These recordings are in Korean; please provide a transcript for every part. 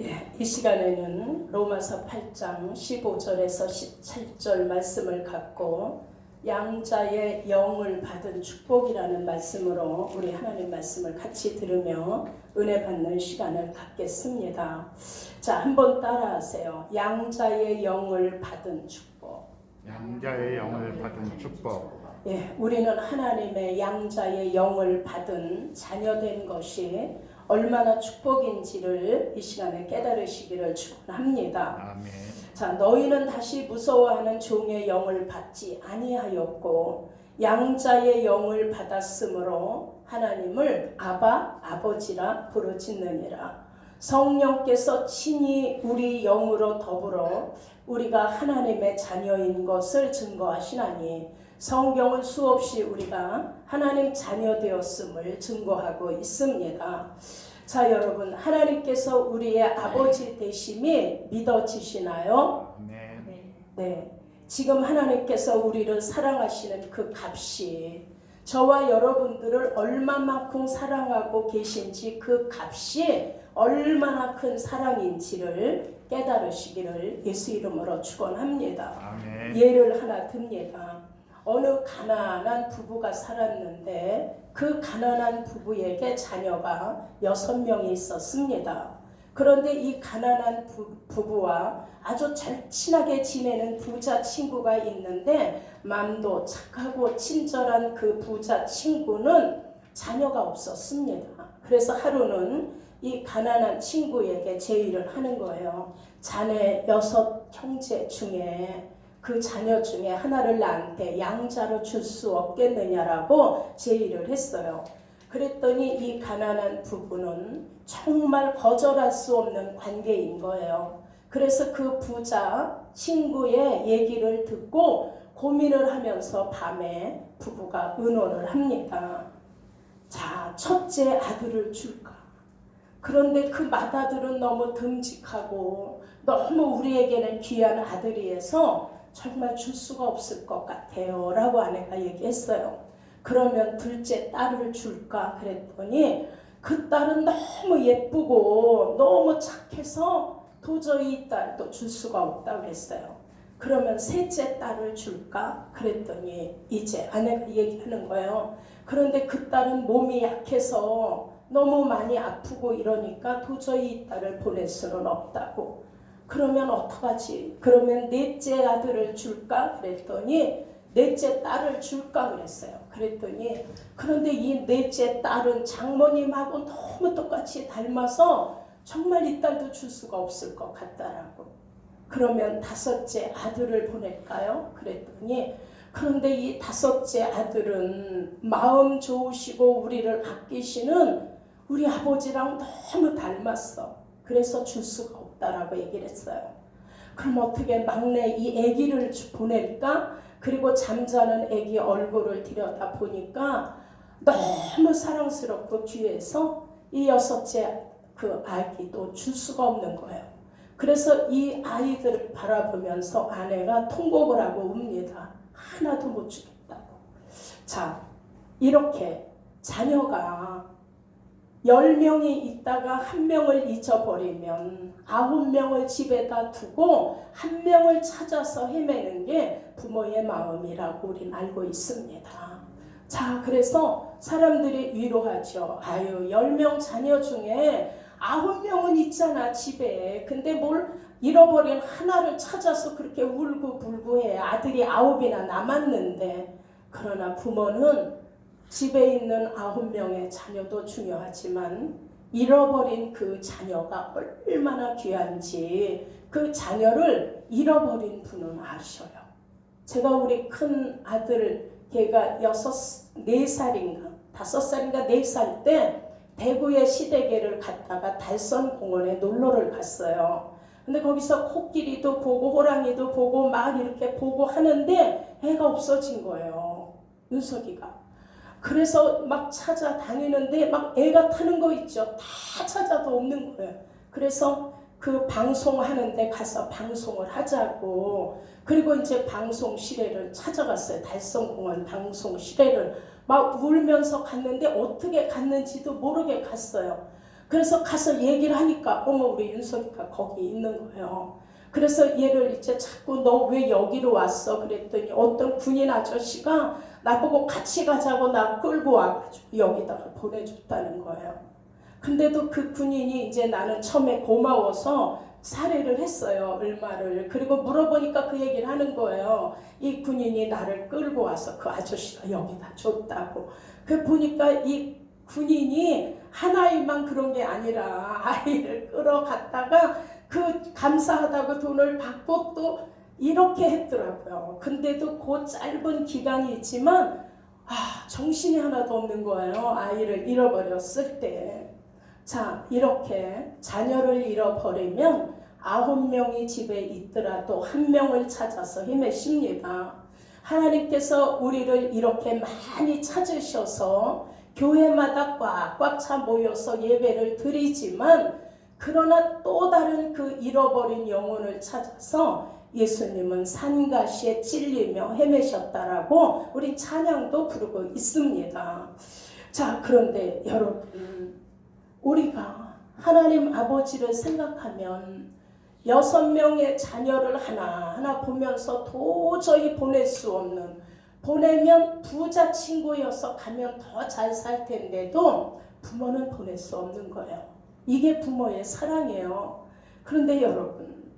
예, 이 시간에는 로마서 8장 15절에서 17절 말씀을 갖고 양자의 영을 받은 축복이라는 말씀으로 우리 하나님 말씀을 같이 들으며 은혜 받는 시간을 갖겠습니다. 자, 한번 따라하세요. 양자의 영을 받은 축복. 양자의 영을 받은 축복. 예, 우리는 하나님의 양자의 영을 받은 자녀된 것이 얼마나 축복인지를 이 시간에 깨달으시기를 축원합니다. 아멘. 자, 너희는 다시 무서워하는 종의 영을 받지 아니하였고 양자의 영을 받았으므로 하나님을 아바 아버지라 부르짖느니라. 성령께서 친히 우리 영으로 더불어 우리가 하나님의 자녀인 것을 증거하시나니 성경은 수없이 우리가 하나님 자녀 되었음을 증거하고 있습니다. 자, 여러분, 하나님께서 우리의 아버지 되심이 믿어지시나요? 아멘. 네. 지금 하나님께서 우리를 사랑하시는 그 값이 저와 여러분들을 얼마만큼 사랑하고 계신지 그 값이 얼마나 큰 사랑인지를 깨달으시기를 예수 이름으로 축원합니다. 예를 하나 듭니다. 어느 가난한 부부가 살았는데 그 가난한 부부에게 자녀가 여섯 명이 있었습니다. 그런데 이 가난한 부, 부부와 아주 절친하게 지내는 부자 친구가 있는데 맘도 착하고 친절한 그 부자 친구는 자녀가 없었습니다. 그래서 하루는 이 가난한 친구에게 제의를 하는 거예요. 자네 여섯 형제 중에 그 자녀 중에 하나를 나한테 양자로 줄 수 없겠느냐라고 제의를 했어요. 그랬더니 이 가난한 부부는 정말 거절할 수 없는 관계인 거예요. 그래서 그 부자 친구의 얘기를 듣고 고민을 하면서 밤에 부부가 의논을 합니다. 자, 첫째 아들을 줄까? 그런데 그 맏아들은 너무 듬직하고 너무 우리에게는 귀한 아들이어서 정말 줄 수가 없을 것 같아요. 라고 아내가 얘기했어요. 그러면 둘째 딸을 줄까? 그랬더니 그 딸은 너무 예쁘고 너무 착해서 도저히 이 딸도 줄 수가 없다고 그랬어요. 그러면 셋째 딸을 줄까? 그랬더니 이제 아내가 얘기하는 거예요. 그런데 그 딸은 몸이 약해서 너무 많이 아프고 이러니까 도저히 이 딸을 보낼 수는 없다고. 그러면 어떡하지? 그러면 넷째 아들을 줄까? 그랬더니 넷째 딸을 줄까 그랬어요. 그랬더니 그런데 이 넷째 딸은 장모님하고 너무 똑같이 닮아서 정말 이 딸도 줄 수가 없을 것 같다라고. 그러면 다섯째 아들을 보낼까요? 그랬더니 그런데 이 다섯째 아들은 마음 좋으시고 우리를 아끼시는 우리 아버지랑 너무 닮았어. 그래서 줄 수가 없다라고 얘기를 했어요. 그럼 어떻게 막내 이 아기를 보낼까? 그리고 잠자는 아기 얼굴을 들여다 보니까 너무 사랑스럽고 귀해서 이 여섯째 그 아기도 줄 수가 없는 거예요. 그래서 이 아이들을 바라보면서 아내가 통곡을 하고 웁니다. 하나도 못 주겠다고. 자, 이렇게 자녀가 열 명이 있다가 한 명을 잊어버리면 아홉 명을 집에다 두고 한 명을 찾아서 헤매는 게 부모의 마음이라고 우리는 알고 있습니다. 자, 그래서 사람들이 위로하죠. 아유, 열 명 자녀 중에 아홉 명은 있잖아, 집에. 근데 뭘 잃어버린 하나를 찾아서 그렇게 울고 불고 해. 아들이 아홉이나 남았는데. 그러나 부모는 집에 있는 아홉 명의 자녀도 중요하지만 잃어버린 그 자녀가 얼마나 귀한지 그 자녀를 잃어버린 분은 아셔요. 제가 우리 큰 아들 걔가 여섯 네 살인가 다섯 살인가 네 살 때 대구의 시대계를 갔다가 달선 공원에 놀러를 갔어요. 근데 거기서 코끼리도 보고 호랑이도 보고 막 이렇게 보고 하는데 애가 없어진 거예요. 윤석이가. 그래서 막 찾아다니는데 막 애가 타는 거 있죠. 다 찾아도 없는 거예요. 그래서 그 방송하는데 가서 방송을 하자고 그리고 이제 방송실에를 찾아갔어요. 달성공원 방송실에를 막 울면서 갔는데 어떻게 갔는지도 모르게 갔어요. 그래서 가서 얘기를 하니까 어머 우리 윤석이가 거기 있는 거예요. 그래서 얘를 이제 자꾸 너 왜 여기로 왔어? 그랬더니 어떤 군인 아저씨가 나보고 같이 가자고 나 끌고 와가지고 여기다가 보내줬다는 거예요. 근데도 그 군인이 이제 나는 처음에 고마워서 살해를 했어요. 얼마를. 그리고 물어보니까 그 얘기를 하는 거예요. 이 군인이 나를 끌고 와서 그 아저씨가 여기다 줬다고. 그 보니까 이 군인이 하나이만 그런 게 아니라 아이를 끌어갔다가 그 감사하다고 돈을 받고 또 이렇게 했더라고요. 근데도 그 짧은 기간이 있지만 아, 정신이 하나도 없는 거예요. 아이를 잃어버렸을 때. 자, 이렇게 자녀를 잃어버리면 아홉 명이 집에 있더라도 한 명을 찾아서 힘내십니다. 하나님께서 우리를 이렇게 많이 찾으셔서 교회마다 꽉꽉 차 모여서 예배를 드리지만 그러나 또 다른 그 잃어버린 영혼을 찾아서 예수님은 산가시에 찔리며 헤매셨다라고 우리 찬양도 부르고 있습니다. 자, 그런데 여러분, 우리가 하나님 아버지를 생각하면 여섯 명의 자녀를 하나 하나 보면서 도저히 보낼 수 없는 보내면 부자 친구여서 가면 더 잘 살 텐데도 부모는 보낼 수 없는 거예요. 이게 부모의 사랑이에요. 그런데 여러분,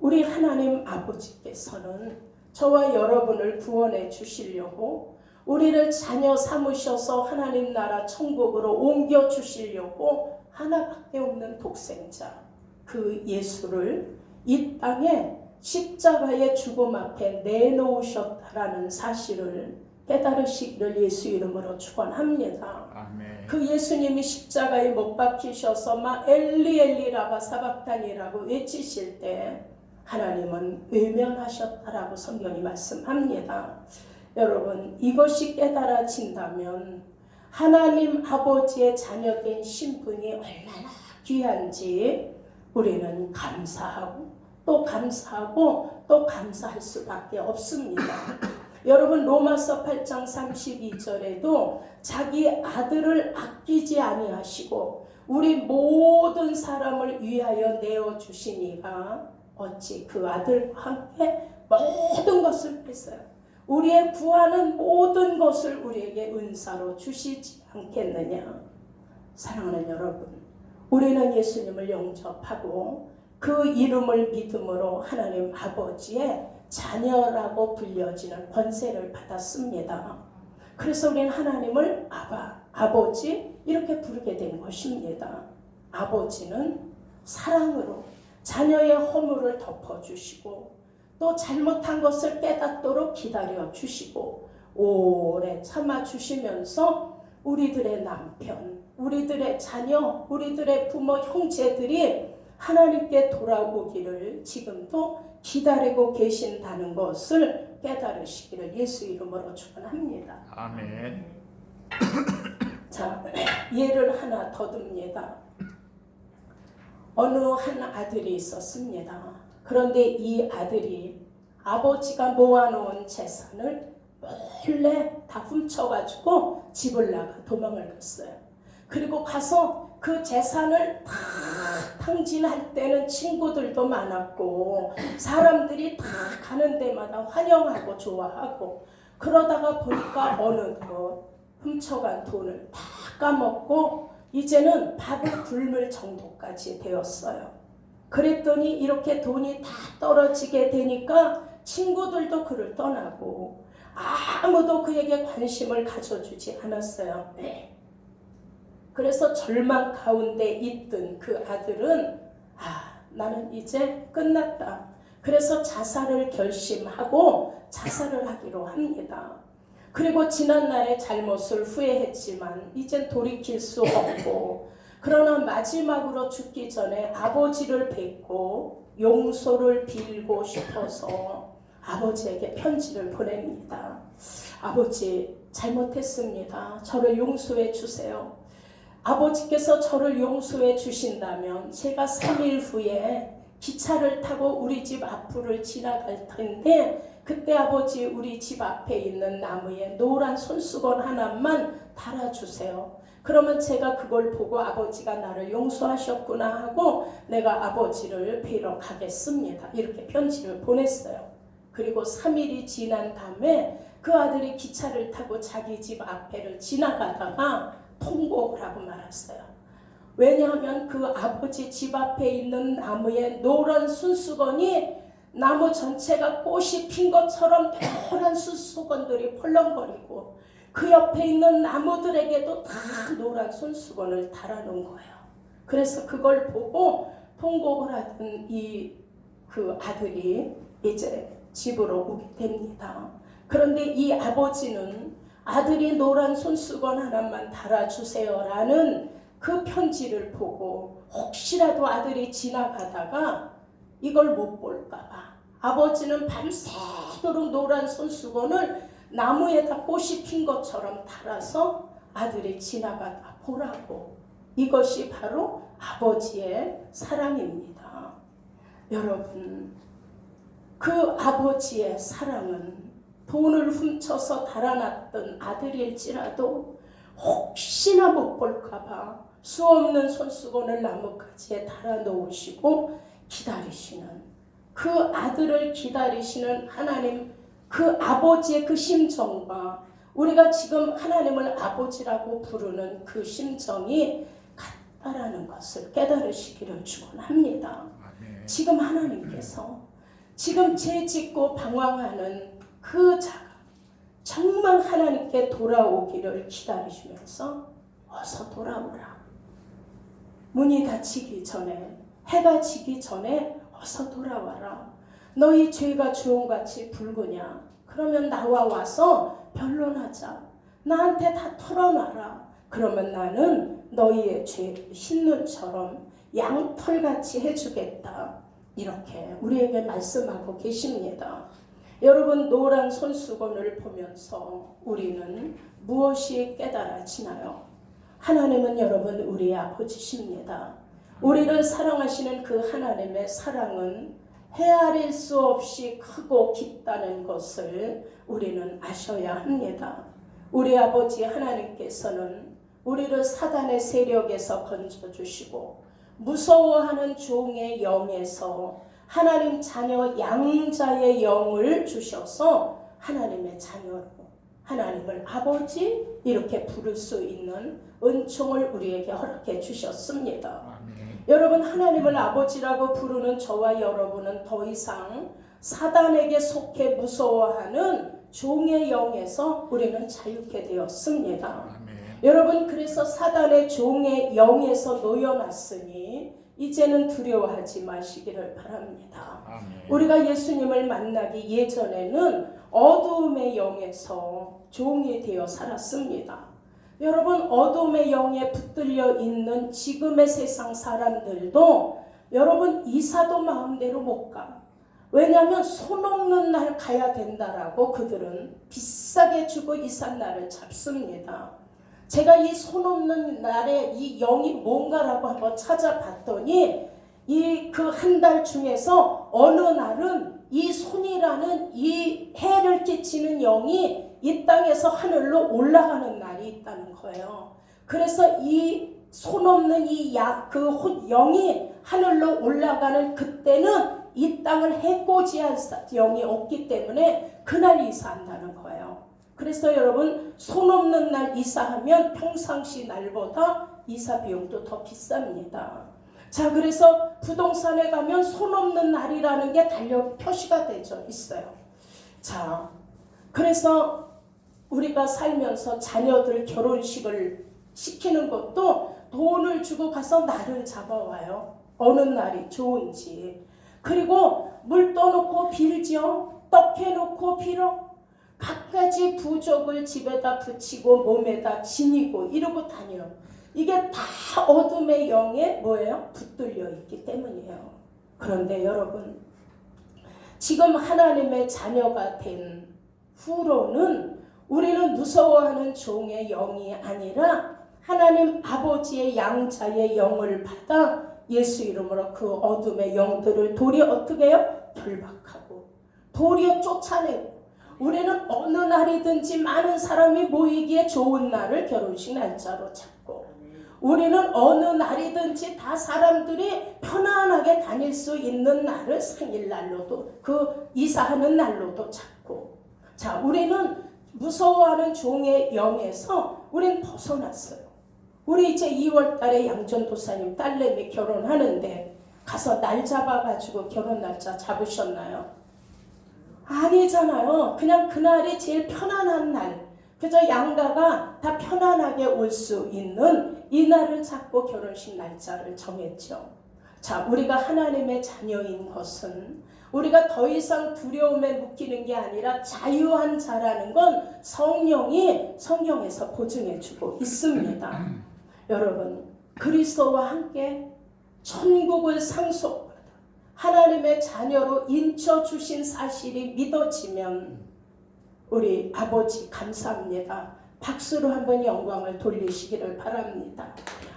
우리 하나님 아버지께서는 저와 여러분을 구원해 주시려고 우리를 자녀 삼으셔서 하나님 나라 천국으로 옮겨 주시려고 하나밖에 없는 독생자 그 예수를 이 땅에 십자가의 죽음 앞에 내놓으셨다라는 사실을 깨달으시기를 예수 이름으로 축원합니다. 그 예수님이 십자가에 못 박히셔서 막 엘리 엘리 라바 사박단이라고 외치실 때 하나님은 외면하셨다라고 성경이 말씀합니다. 여러분 이것이 깨달아진다면 하나님 아버지의 자녀된 신분이 얼마나 귀한지 우리는 감사하고 또 감사하고 또 감사할 수밖에 없습니다. 여러분 로마서 8장 32절에도 자기 아들을 아끼지 아니하시고 우리 모든 사람을 위하여 내어 주시니가 어찌 그 아들과 함께 모든 것을 뺐어요. 우리의 구하는 모든 것을 우리에게 은사로 주시지 않겠느냐. 사랑하는 여러분, 우리는 예수님을 영접하고 그 이름을 믿음으로 하나님 아버지의 자녀라고 불려지는 권세를 받았습니다. 그래서 우리는 하나님을 아바, 아버지 이렇게 부르게 된 것입니다. 아버지는 사랑으로 자녀의 허물을 덮어주시고 또 잘못한 것을 깨닫도록 기다려 주시고 오래 참아 주시면서 우리들의 남편, 우리들의 자녀, 우리들의 부모, 형제들이 하나님께 돌아오기를 지금도 기다리고 계신다는 것을 깨달으시기를 예수 이름으로 축원합니다. 아멘. 자, 예를 하나 더 듭니다. 어느 한 아들이 있었습니다. 그런데 이 아들이 아버지가 모아놓은 재산을 몰래 다 훔쳐가지고 집을 나가 도망을 갔어요. 그리고 가서 그 재산을 다 탕진할 때는 친구들도 많았고 사람들이 다 가는 데마다 환영하고 좋아하고 그러다가 보니까 어느덧 훔쳐간 돈을 다 까먹고 이제는 밥을 굶을 정도까지 되었어요. 그랬더니 이렇게 돈이 다 떨어지게 되니까 친구들도 그를 떠나고 아무도 그에게 관심을 가져주지 않았어요. 네. 그래서 절망 가운데 있던 그 아들은 아 나는 이제 끝났다. 그래서 자살을 결심하고 자살을 하기로 합니다. 그리고 지난날의 잘못을 후회했지만 이젠 돌이킬 수 없고 그러나 마지막으로 죽기 전에 아버지를 뵙고 용서를 빌고 싶어서 아버지에게 편지를 보냅니다. 아버지 잘못했습니다. 저를 용서해 주세요. 아버지께서 저를 용서해 주신다면 제가 3일 후에 기차를 타고 우리 집 앞을 지나갈 텐데 그때 아버지 우리 집 앞에 있는 나무에 노란 손수건 하나만 달아주세요. 그러면 제가 그걸 보고 아버지가 나를 용서하셨구나 하고 내가 아버지를 뵈러 가겠습니다. 이렇게 편지를 보냈어요. 그리고 3일이 지난 다음에 그 아들이 기차를 타고 자기 집 앞에를 지나가다가 통곡을 하고 말았어요. 왜냐하면 그 아버지 집 앞에 있는 나무에 노란 순수건이 나무 전체가 꽃이 핀 것처럼 노란 순수건들이 펄렁거리고 그 옆에 있는 나무들에게도 다 노란 손수건을 달아놓은 거예요. 그래서 그걸 보고 통곡을 하던 이 그 아들이 이제 집으로 오게 됩니다. 그런데 이 아버지는 아들이 노란 손수건 하나만 달아주세요라는 그 편지를 보고 혹시라도 아들이 지나가다가 이걸 못 볼까봐 아버지는 밤새도록 노란 손수건을 나무에다 꽃이 핀 것처럼 달아서 아들이 지나가다 보라고 이것이 바로 아버지의 사랑입니다. 여러분 그 아버지의 사랑은 돈을 훔쳐서 달아났던 아들일지라도 혹시나 못 볼까봐 수없는 손수건을 나뭇가지에 달아놓으시고 기다리시는 그 아들을 기다리시는 하나님 그 아버지의 그 심정과 우리가 지금 하나님을 아버지라고 부르는 그 심정이 같다라는 것을 깨달으시기를 축원합니다. 아멘. 지금 하나님께서 지금 죄 짓고 방황하는 그 자가 정말 하나님께 돌아오기를 기다리시면서 어서 돌아오라. 문이 닫히기 전에 해가 지기 전에 어서 돌아와라. 너희 죄가 주홍같이 붉으냐? 그러면 나와 와서 변론하자. 나한테 다 털어놔라. 그러면 나는 너희의 죄를 흰눈처럼 양털같이 해주겠다. 이렇게 우리에게 말씀하고 계십니다. 여러분 노란 손수건을 보면서 우리는 무엇이 깨달아지나요? 하나님은 여러분 우리의 아버지십니다. 우리를 사랑하시는 그 하나님의 사랑은 헤아릴 수 없이 크고 깊다는 것을 우리는 아셔야 합니다. 우리 아버지 하나님께서는 우리를 사단의 세력에서 건져주시고 무서워하는 종의 영에서 하나님 자녀 양자의 영을 주셔서 하나님의 자녀로 하나님을 아버지 이렇게 부를 수 있는 은총을 우리에게 허락해 주셨습니다. 아멘. 여러분 하나님을 아버지라고 부르는 저와 여러분은 더 이상 사단에게 속해 무서워하는 종의 영에서 우리는 자유케 되었습니다. 아멘. 여러분 그래서 사단의 종의 영에서 놓여놨으니 이제는 두려워하지 마시기를 바랍니다. 아멘. 우리가 예수님을 만나기 예전에는 어두움의 영에서 종이 되어 살았습니다. 여러분 어둠의 영에 붙들려 있는 지금의 세상 사람들도 여러분 이사도 마음대로 못 가. 왜냐하면 손 없는 날 가야 된다라고 그들은 비싸게 주고 이삿 날을 잡습니다. 제가 이 손 없는 날에 이 영이 뭔가라고 한번 찾아봤더니 이 그 한 달 중에서 어느 날은 이 손이라는 이 해를 끼치는 영이 이 땅에서 하늘로 올라가는 날이 있다는 거예요. 그래서 이 손 없는 이약그 영이 하늘로 올라가는 그때는 이 땅을 해코지할 영이 없기 때문에 그날 이사한다는 거예요. 그래서 여러분 손 없는 날 이사하면 평상시 날보다 이사 비용도 더 비쌉니다. 자 그래서 부동산에 가면 손 없는 날이라는 게 달려 표시가 되죠 있어요. 자 그래서 우리가 살면서 자녀들 결혼식을 시키는 것도 돈을 주고 가서 날을 잡아와요. 어느 날이 좋은지. 그리고 물 떠놓고 빌죠. 떡 해놓고 빌어. 갖가지 부적을 집에다 붙이고 몸에다 지니고 이러고 다녀. 이게 다 어둠의 영에 뭐예요? 붙들려 있기 때문이에요. 그런데 여러분, 지금 하나님의 자녀가 된 후로는 우리는 무서워하는 종의 영이 아니라 하나님 아버지의 양자의 영을 받아 예수 이름으로 그 어둠의 영들을 도리어 어떻게 해요? 결박하고 도리어 쫓아내고 우리는 어느 날이든지 많은 사람이 모이기에 좋은 날을 결혼식 날짜로 잡고 우리는 어느 날이든지 다 사람들이 편안하게 다닐 수 있는 날을 생일날로도 그 이사하는 날로도 잡고 자 우리는 무서워하는 종의 영에서 우린 벗어났어요. 우리 이제 2월 달에 양전도사님 딸내미 결혼하는데 가서 날 잡아가지고 결혼 날짜 잡으셨나요? 아니잖아요. 그냥 그날이 제일 편안한 날. 그저 양가가 다 편안하게 올 수 있는 이 날을 잡고 결혼식 날짜를 정했죠. 자, 우리가 하나님의 자녀인 것은 우리가 더 이상 두려움에 묶이는 게 아니라 자유한 자라는 건 성령이 성경에서 보증해 주고 있습니다. 여러분, 그리스도와 함께 천국을 상속받아 하나님의 자녀로 인쳐 주신 사실이 믿어지면 우리 아버지 감사합니다. 박수로 한번 영광을 돌리시기를 바랍니다.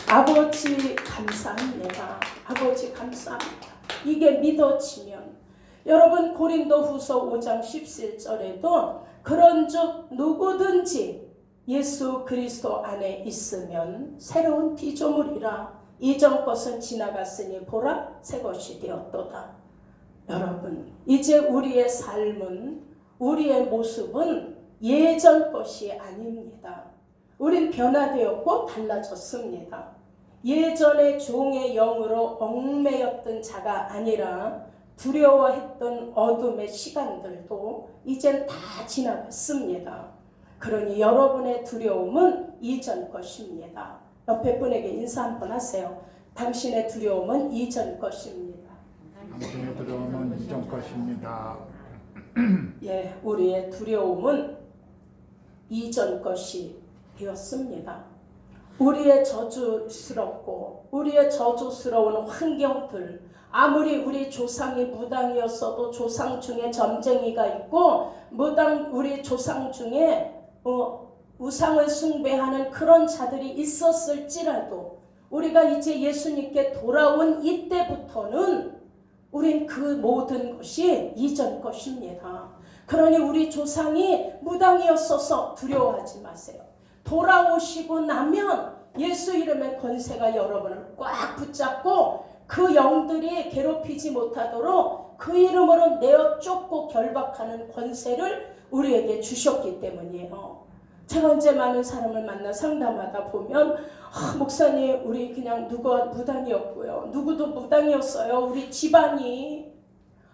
아버지 감사합니다. 아버지 감사합니다. 이게 믿어지면 여러분 고린도 후서 5장 17절에도 그런즉 누구든지 예수 그리스도 안에 있으면 새로운 피조물이라 이전 것은 지나갔으니 보라 새 것이 되었도다. 여러분 이제 우리의 삶은 우리의 모습은 예전 것이 아닙니다. 우린 변화되었고 달라졌습니다. 예전의 종의 영으로 얽매였던 자가 아니라 두려워했던 어둠의 시간들도 이젠 다 지나갔습니다. 그러니 여러분의 두려움은 이전 것입니다. 옆에 분에게 인사 한 번 하세요. 당신의 두려움은 이전 것입니다. 당신의 두려움은 이전 것입니다. 예, 우리의 두려움은 이전 것이 되었습니다. 우리의 저주스럽고 우리의 저주스러운 환경들 아무리 우리 조상이 무당이었어도 조상 중에 점쟁이가 있고 무당 우리 조상 중에 어, 우상을 숭배하는 그런 자들이 있었을지라도 우리가 이제 예수님께 돌아온 이때부터는 우린 그 모든 것이 이전 것입니다. 그러니 우리 조상이 무당이었어서 두려워하지 마세요. 돌아오시고 나면 예수 이름의 권세가 여러분을 꽉 붙잡고 그 영들이 괴롭히지 못하도록 그 이름으로 내어 쫓고 결박하는 권세를 우리에게 주셨기 때문이에요. 제가 이제 많은 사람을 만나 상담하다 보면 아, 목사님 우리 그냥 누가 무당이었고요. 누구도 무당이었어요. 우리 집안이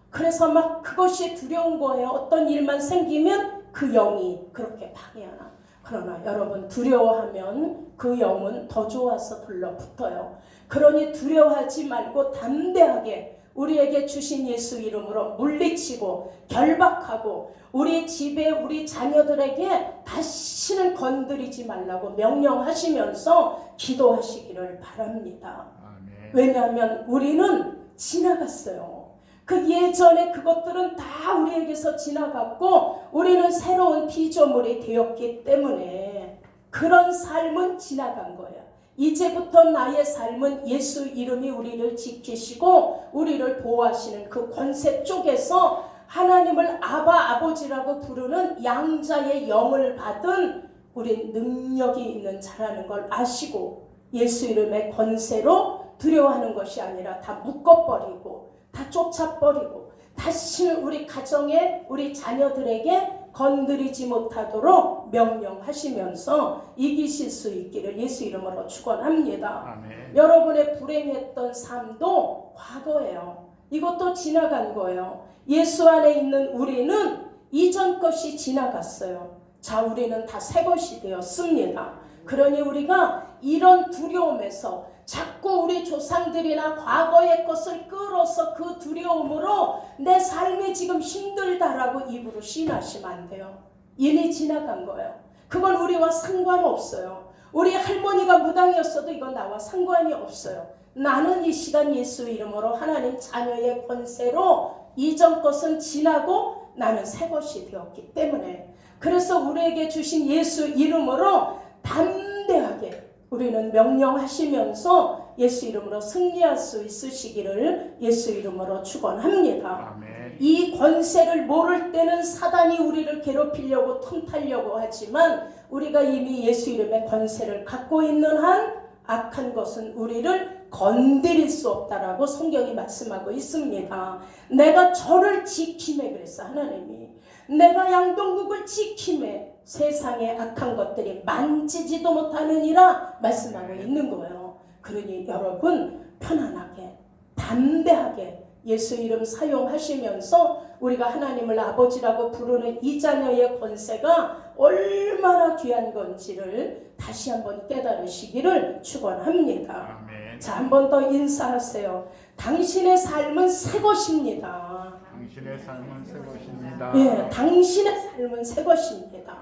그래서 막 그것이 두려운 거예요. 어떤 일만 생기면 그 영이 그렇게 방해하나. 그러나 여러분 두려워하면 그 영은 더 좋아서 들러붙어요. 그러니 두려워하지 말고 담대하게 우리에게 주신 예수 이름으로 물리치고 결박하고 우리 집에 우리 자녀들에게 다시는 건드리지 말라고 명령하시면서 기도하시기를 바랍니다. 아멘. 왜냐하면 우리는 지나갔어요. 그 예전에 그것들은 다 우리에게서 지나갔고 우리는 새로운 피조물이 되었기 때문에 그런 삶은 지나간 거예요. 이제부터 나의 삶은 예수 이름이 우리를 지키시고 우리를 보호하시는 그 권세 쪽에서 하나님을 아바 아버지라고 부르는 양자의 영을 받은 우린 능력이 있는 자라는 걸 아시고 예수 이름의 권세로 두려워하는 것이 아니라 다 묶어버리고 다 쫓아버리고 다시는 우리 가정에 우리 자녀들에게 건드리지 못하도록 명령하시면서 이기실 수 있기를 예수 이름으로 축원합니다. 아멘. 여러분의 불행했던 삶도 과거예요. 이것도 지나간 거예요. 예수 안에 있는 우리는 이전 것이 지나갔어요. 자, 우리는 다 새 것이 되었습니다. 그러니 우리가 이런 두려움에서 자꾸 우리 조상들이나 과거의 것을 끌어서 그 두려움으로 내 삶이 지금 힘들다라고 입으로 시인하시면 안 돼요. 이미 지나간 거예요. 그건 우리와 상관없어요. 우리 할머니가 무당이었어도 이건 나와 상관이 없어요. 나는 이 시간 예수 이름으로 하나님 자녀의 권세로 이전 것은 지나고 나는 새 것이 되었기 때문에 그래서 우리에게 주신 예수 이름으로 담대하게 우리는 명령하시면서 예수 이름으로 승리할 수 있으시기를 예수 이름으로 축원합니다. 이 권세를 모를 때는 사단이 우리를 괴롭히려고 틈타려고 하지만 우리가 이미 예수 이름의 권세를 갖고 있는 한 악한 것은 우리를 건드릴 수 없다라고 성경이 말씀하고 있습니다. 내가 저를 지킴에 그랬어 하나님이. 내가 양동국을 지킴에 세상의 악한 것들이 만지지도 못하느니라 말씀하고 있는 거예요. 그러니 여러분 편안하게 담대하게 예수 이름 사용하시면서 우리가 하나님을 아버지라고 부르는 이 자녀의 권세가 얼마나 귀한 건지를 다시 한번 깨달으시기를 축원합니다. 자, 한 번 더 인사하세요. 당신의 삶은 새 것입니다. 당신의 삶은 새 것입니다. 예, 당신의 삶은 새 것입니다.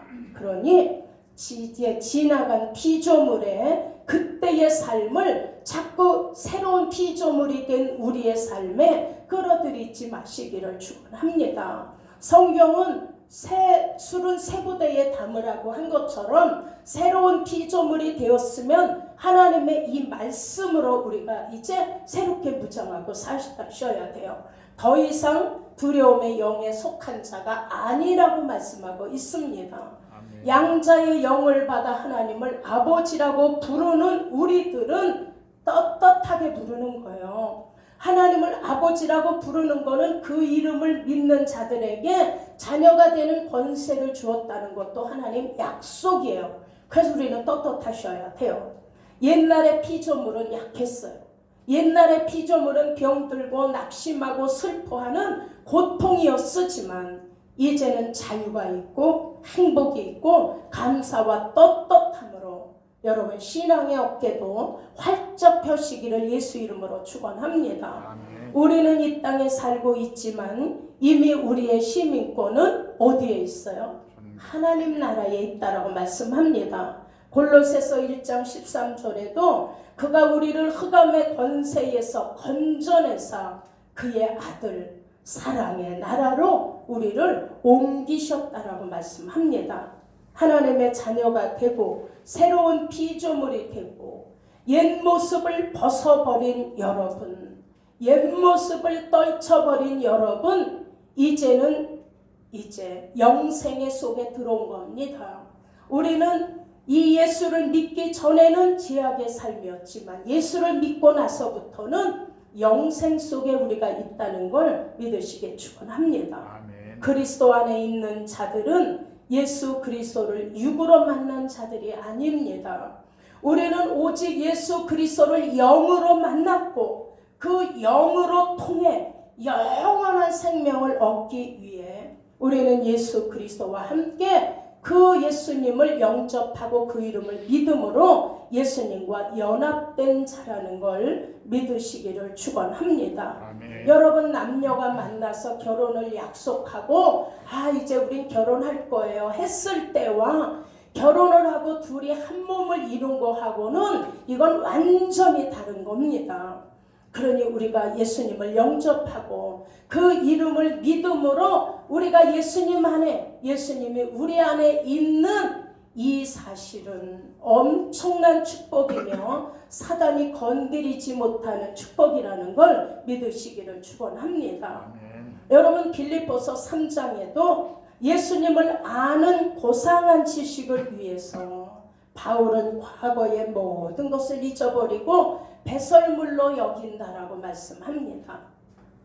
그러니 지- 이제 지나간 피조물의 그때의 삶을 자꾸 새로운 피조물이 된 우리의 삶에 끌어들이지 마시기를 축원합니다. 성경은 새 술은 새 부대에 담으라고 한 것처럼 새로운 피조물이 되었으면 하나님의 이 말씀으로 우리가 이제 새롭게 무장하고 사셔야 돼요. 더 이상 두려움의 영에 속한 자가 아니라고 말씀하고 있습니다. 아멘. 양자의 영을 받아 하나님을 아버지라고 부르는 우리들은 떳떳하게 부르는 거예요. 하나님을 아버지라고 부르는 거는 그 이름을 믿는 자들에게 자녀가 되는 권세를 주었다는 것도 하나님 약속이에요. 그래서 우리는 떳떳하셔야 돼요. 옛날의 피조물은 약했어요. 옛날의 피조물은 병들고 낙심하고 슬퍼하는 고통이었으지만 이제는 자유가 있고 행복이 있고 감사와 떳떳함으로 여러분 신앙의 어깨도 활짝 펴시기를 예수 이름으로 축원합니다. 우리는 이 땅에 살고 있지만 이미 우리의 시민권은 어디에 있어요? 하나님 나라에 있다라고 말씀합니다. 골로새서 1장 13절에도 그가 우리를 흑암의 권세에서 건져내사 그의 아들 사랑의 나라로 우리를 옮기셨다라고 말씀합니다. 하나님의 자녀가 되고 새로운 피조물이 되고 옛 모습을 벗어버린 여러분, 옛 모습을 떨쳐버린 여러분, 이제는 이제 영생의 속에 들어온 겁니다. 우리는 이 예수를 믿기 전에는 죄악의 삶이었지만 예수를 믿고 나서부터는 영생 속에 우리가 있다는 걸 믿으시길 축원합니다. 그리스도 안에 있는 자들은 예수 그리스도를 육으로 만난 자들이 아닙니다. 우리는 오직 예수 그리스도를 영으로 만났고 그 영으로 통해 영원한 생명을 얻기 위해 우리는 예수 그리스도와 함께 그 예수님을 영접하고 그 이름을 믿음으로 예수님과 연합된 자라는 걸 믿으시기를 축원합니다. 여러분 남녀가 만나서 결혼을 약속하고 아 이제 우린 결혼할 거예요 했을 때와 결혼을 하고 둘이 한 몸을 이룬 거하고는 이건 완전히 다른 겁니다. 그러니 우리가 예수님을 영접하고 그 이름을 믿음으로 우리가 예수님 안에 예수님이 우리 안에 있는 이 사실은 엄청난 축복이며 사단이 건드리지 못하는 축복이라는 걸 믿으시기를 축원합니다. 여러분 빌립보서 3장에도 예수님을 아는 고상한 지식을 위해서 바울은 과거의 모든 것을 잊어버리고 배설물로 여긴다라고 말씀합니다.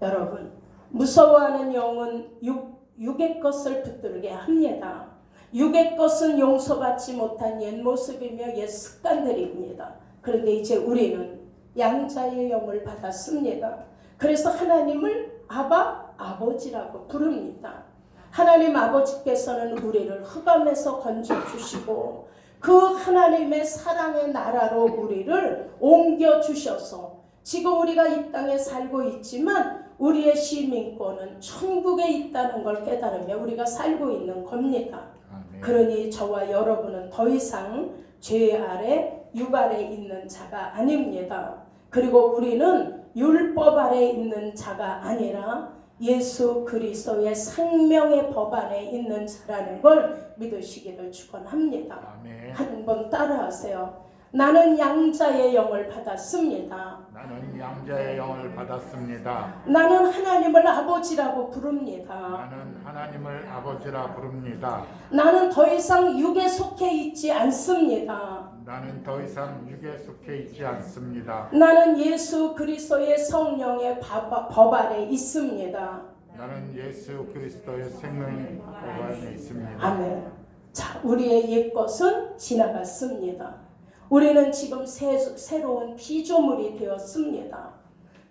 여러분 무서워하는 영은 육, 육의 것을 붙들게 합니다. 육의 것은 용서받지 못한 옛 모습이며 옛 습관들입니다. 그런데 이제 우리는 양자의 영을 받았습니다. 그래서 하나님을 아바 아버지라고 부릅니다. 하나님 아버지께서는 우리를 흑암에서 건져 주시고 그 하나님의 사랑의 나라로 우리를 옮겨 주셔서 지금 우리가 이 땅에 살고 있지만 우리의 시민권은 천국에 있다는 걸 깨달으며 우리가 살고 있는 겁니다. 아멘. 그러니 저와 여러분은 더 이상 죄 아래 육 아래 있는 자가 아닙니다. 그리고 우리는 율법 아래 있는 자가 아니라 예수 그리스도의 생명의 법 안에 있는 자라는 걸 믿으시기를 축원합니다. 아멘. 한번 따라하세요. 나는 양자의 영을 받았습니다. 나는 양자의 영을 받았습니다. 나는 하나님을 아버지라고 부릅니다. 나는 하나님을 아버지라 부릅니다. 나는 더 이상 육에 속해 있지 않습니다. 나는 더 이상 육에 속해 있지 않습니다. 나는 예수 그리스도의 성령의 바- 법 아래 있습니다. 나는 예수 그리스도의 생명의 법 안에 있습니다. 아멘. 자, 우리의 옛 것은 지나갔습니다. 우리는 지금 새, 새로운 피조물이 되었습니다.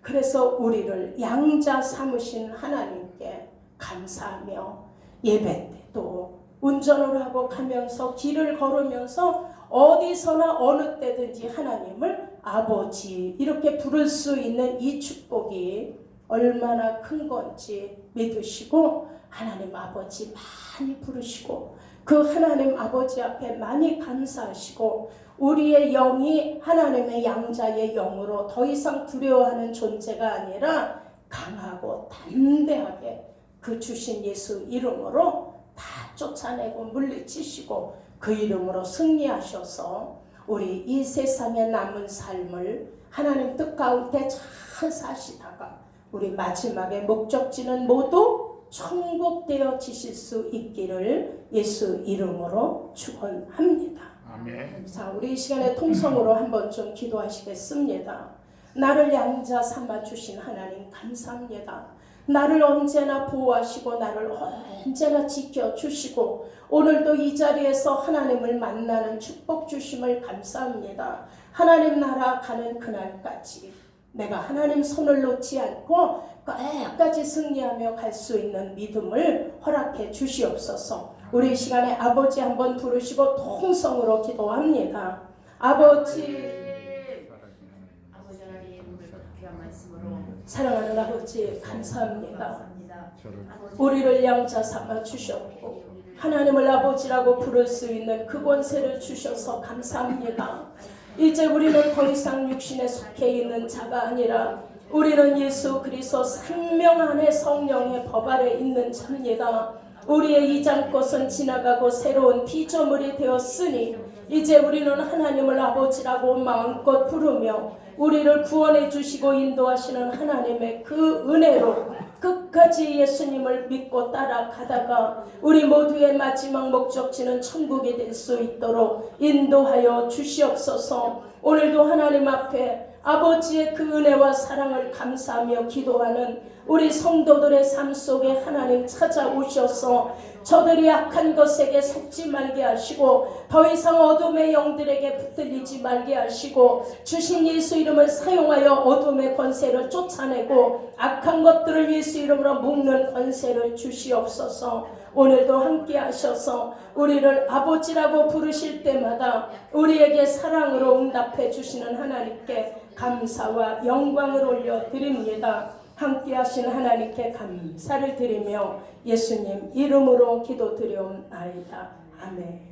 그래서 우리를 양자 삼으신 하나님께 감사하며 예배 때도 운전을 하고 가면서 길을 걸으면서 어디서나 어느 때든지 하나님을 아버지 이렇게 부를 수 있는 이 축복이 얼마나 큰 건지 믿으시고 하나님 아버지 많이 부르시고 그 하나님 아버지 앞에 많이 감사하시고 우리의 영이 하나님의 양자의 영으로 더 이상 두려워하는 존재가 아니라 강하고 담대하게 그 주신 예수 이름으로 다 쫓아내고 물리치시고 그 이름으로 승리하셔서 우리 이 세상에 남은 삶을 하나님 뜻 가운데 잘 사시다가 우리 마지막에 목적지는 모두 천국 되어 지실 수 있기를 예수 이름으로 축원합니다. 자, 우리 이 시간에 통성으로 한번 좀 기도하시겠습니다. 나를 양자 삼아 주신 하나님 감사합니다. 나를 언제나 보호하시고 나를 언제나 지켜 주시고 오늘도 이 자리에서 하나님을 만나는 축복 주심을 감사합니다. 하나님 나라 가는 그날까지 내가 하나님 손을 놓지 않고 끝까지 승리하며 갈 수 있는 믿음을 허락해 주시옵소서. 우리 이 시간에 아버지 한번 부르시고 통성으로 기도합니다. 아버지 사랑하는 아버지 감사합니다. 우리를 양자 삼아 주셨고 하나님을 아버지라고 부를 수 있는 그 권세를 주셔서 감사합니다. 이제 우리는 더 이상 육신에 속해 있는 자가 아니라 우리는 예수 그리스도 생명 안에 성령의 법 아래 있는 자입니다. 우리의 이전 것은 지나가고 새로운 피조물이 되었으니 이제 우리는 하나님을 아버지라고 마음껏 부르며 우리를 구원해 주시고 인도하시는 하나님의 그 은혜로 끝까지 예수님을 믿고 따라가다가 우리 모두의 마지막 목적지는 천국이 될 수 있도록 인도하여 주시옵소서. 오늘도 하나님 앞에 아버지의 그 은혜와 사랑을 감사하며 기도하는 우리 성도들의 삶 속에 하나님 찾아오셔서 저들이 악한 것에게 속지 말게 하시고 더 이상 어둠의 영들에게 붙들리지 말게 하시고 주신 예수 이름을 사용하여 어둠의 권세를 쫓아내고 악한 것들을 예수 이름으로 묶는 권세를 주시옵소서. 오늘도 함께 하셔서 우리를 아버지라고 부르실 때마다 우리에게 사랑으로 응답해 주시는 하나님께 감사와 영광을 올려 드립니다. 함께 하신 하나님께 감사를 드리며 예수님 이름으로 기도드려옵나이다. 아멘.